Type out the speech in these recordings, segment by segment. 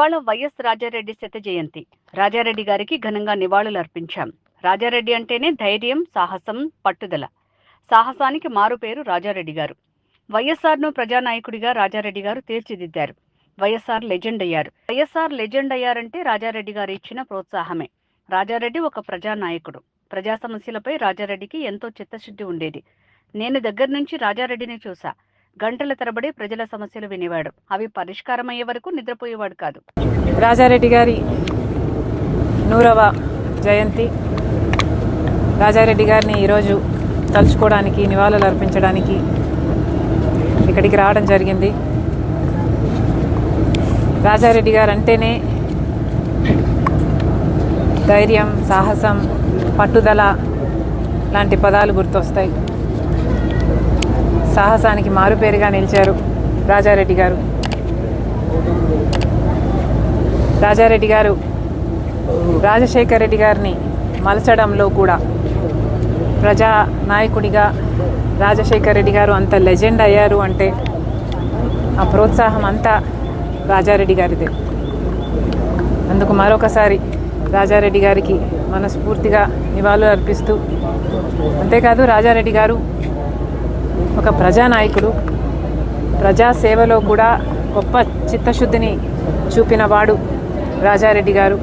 ఇవాళ వైఎస్ రాజారెడ్డి శత జయంతి. రాజారెడ్డి గారికి ఘనంగా నివాళులు అర్పించాం. రాజారెడ్డి అంటేనే ధైర్యం సాహసం పట్టుదల. సాహసానికి మారు పేరు రాజారెడ్డి గారు. వైఎస్ఆర్ను ప్రజానాయకుడిగా రాజారెడ్డి గారు తీర్చిదిద్దారు. వైఎస్ఆర్ లెజెండ్ అయ్యారు. వైఎస్ఆర్ లెజెండ్ అయ్యారంటే రాజారెడ్డి గారు ఇచ్చిన ప్రోత్సాహమే. రాజారెడ్డి ఒక ప్రజానాయకుడు. ప్రజా సమస్యలపై రాజారెడ్డికి ఎంతో చిత్తశుద్ధి ఉండేది. నేను దగ్గర నుంచి రాజారెడ్డిని చూసా. గంటల తరబడి ప్రజల సమస్యలు వినేవాడు. అవి పరిష్కారమయ్యే వరకు నిద్రపోయేవాడు కాదు. రాజారెడ్డి గారి నూరవ జయంతి. రాజారెడ్డి గారిని ఈరోజు తలుచుకోవడానికి నివాళులు అర్పించడానికి ఇక్కడికి రావడం జరిగింది. రాజారెడ్డి గారు అంటేనే ధైర్యం సాహసం పట్టుదల లాంటి పదాలు గుర్తొస్తాయి. సాహసానికి మారుపేరుగా నిలిచారు రాజారెడ్డి గారు. రాజారెడ్డి గారు రాజశేఖర్ రెడ్డి గారిని మలచడంలో కూడా ప్రజా నాయకుడిగా రాజశేఖర్ రెడ్డి గారు అంత లెజెండ్ అయ్యారు అంటే ఆ ప్రోత్సాహం అంతా రాజారెడ్డి గారిదే. అందుకు మరొకసారి రాజారెడ్డి గారికి మనస్ఫూర్తిగా నివాళులు అర్పిస్తూ అంతేకాదు రాజారెడ్డి గారు ఒక ప్రజానాయకుడు ప్రజా సేవలో కూడా గొప్ప చిత్తశుద్ధిని చూపినవాడు రాజారెడ్డి గారు.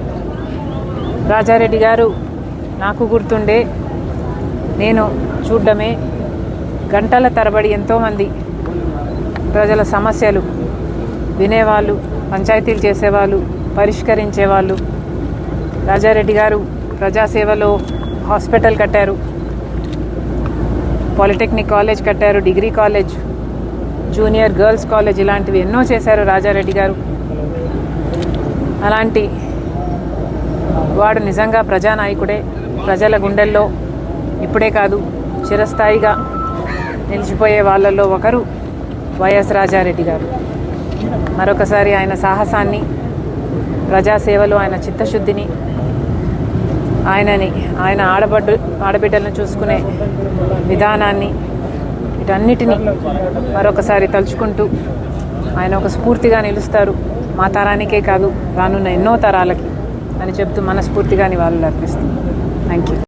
రాజారెడ్డి గారు నాకు గుర్తుండే నేను చూడడమే గంటల తరబడి ఎంతోమంది ప్రజల సమస్యలు వినేవాళ్ళు పంచాయతీలు చేసేవాళ్ళు పరిష్కరించేవాళ్ళు. రాజారెడ్డి గారు ప్రజాసేవలో హాస్పిటల్ కట్టారు. పాలిటెక్నిక్ కాలేజ్ కట్టారు degree college junior girls college ఇలాంటివి ఎన్నో చేశారు రాజారెడ్డి గారు. అలాంటి వాడు నిజంగా ప్రజానాయకుడే ప్రజల గుండెల్లో ఇప్పుడే కాదు చిరస్థాయిగా నిలిచిపోయే వాళ్ళల్లో ఒకరు వైఎస్ రాజారెడ్డి గారు. మరొకసారి ఆయన సాహసాన్ని ప్రజాసేవలో ఆయన చిత్తశుద్ధిని ఆయనని ఆయన ఆడబడ్డు ఆడబిడ్డలను చూసుకునే విధానాన్ని వీటన్నిటినీ మరొకసారి తలుచుకుంటూ ఆయన ఒక స్ఫూర్తిగా నిలుస్తారు. మా తరానికే కాదు రానున్న ఎన్నో తరాలకి అని చెప్తూ మనస్ఫూర్తిగా నివాళులు అర్పిస్తుంది థ్యాంక్ యూ